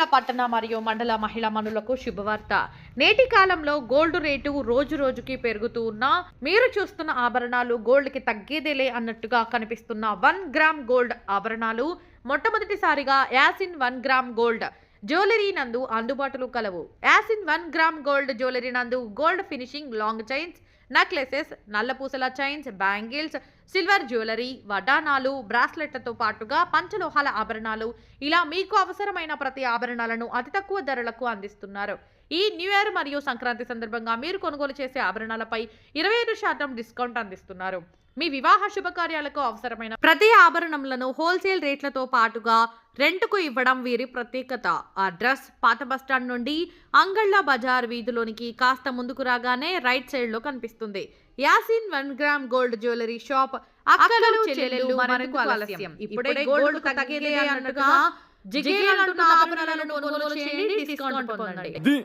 అంగళ్ళ పట్టణ మరియు మండల మహిళా మనులకు శుభవార్త. నేటి కాలంలో గోల్డ్ రేటు రోజు రోజుకి పెరుగుతూ ఉన్నా మీరు చూస్తున్న ఆభరణాలు గోల్డ్కి తగ్గేదేలే అన్నట్టుగా కనిపిస్తున్న వన్ గ్రామ్ గోల్డ్ ఆభరణాలు మొట్టమొదటిసారిగా Yasin one gram gold jewellery నందు అందుబాటులో కలవు. Yasin one gram gold jewellery నందు gold finishing long chains necklaces నల్లపూసల chains bangles silver jewellery వడ్డానాలు బ్రాస్లెట్లతో పాటుగా పంచలోహాల ఆభరణాలు. ఇలా మీకు అవసరమైన ప్రతి ఆభరణాలను అతి తక్కువ ధరలకు అందిస్తున్నారు. ఈ న్యూ ఇయర్ మరియు సంక్రాంతి సందర్భంగా మీరు కొనుగోలు చేసే ఆభరణాలపై ఇరవై ఐదు శాతం డిస్కౌంట్ అందిస్తున్నారు. మీ వివాహ శుభకార్యాలకు అవసరమైన ప్రతి ఆభరణంలను హోల్సేల్ రేట్లతో పాటుగా రెంట్కు ఇవ్వడం వీరి ప్రత్యేకత. అడ్రస్ పాత బస్టాండ్ నుండి అంగళ్ళ బజార్ వీధిలోనికి కాస్త ముందుకు రాగానే రైట్ సైడ్లో కనిపిస్తుంది. Yasin one gram gold jewellery shop అక్కలు చెల్లెళ్ళు మరెందుకు ఆలస్యం. ఇప్పుడే గోల్డ్ తగ్గేదే అన్నట్టుగా జిగేలంటున్న ఆభరణాలను కొనుగోలు చేయండి డిస్కౌంట్ పొందండి. ది